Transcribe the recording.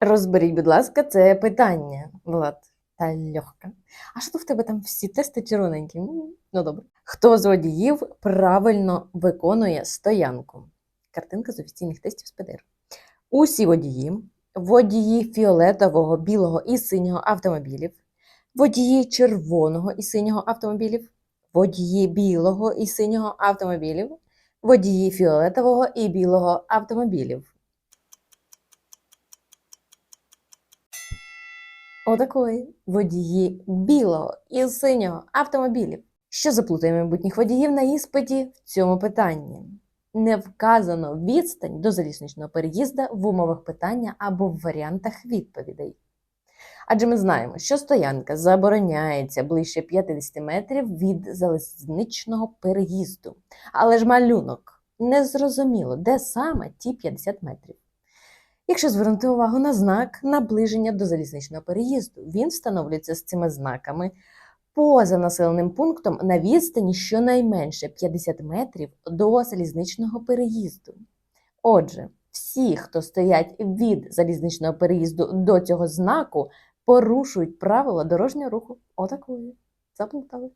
Розберіть, будь ласка, це питання, Влад та Льохка. А що то в тебе там всі тести червоненькі? Ну добре. Хто з водіїв правильно виконує стоянку? Картинка з офіційних тестів з ПДР. Усі водії, водії фіолетового, білого і синього автомобілів, водії червоного і синього автомобілів, водії білого і синього автомобілів, водії фіолетового і білого автомобілів. Отакої водії білого і синього автомобілів. Що заплутає майбутніх водіїв на іспиті в цьому питанні? Не вказано відстань до залізничного переїзда в умовах питання або в варіантах відповідей. Адже ми знаємо, що стоянка забороняється ближче 50 метрів від залізничного переїзду. Але ж малюнок незрозуміло, де саме ті 50 метрів. Якщо звернути увагу на знак наближення до залізничного переїзду, він встановлюється з цими знаками поза населеним пунктом на відстані щонайменше 50 метрів до залізничного переїзду. Отже, всі, хто стоять від залізничного переїзду до цього знаку, порушують правила дорожнього руху. Отакої. Заплутали.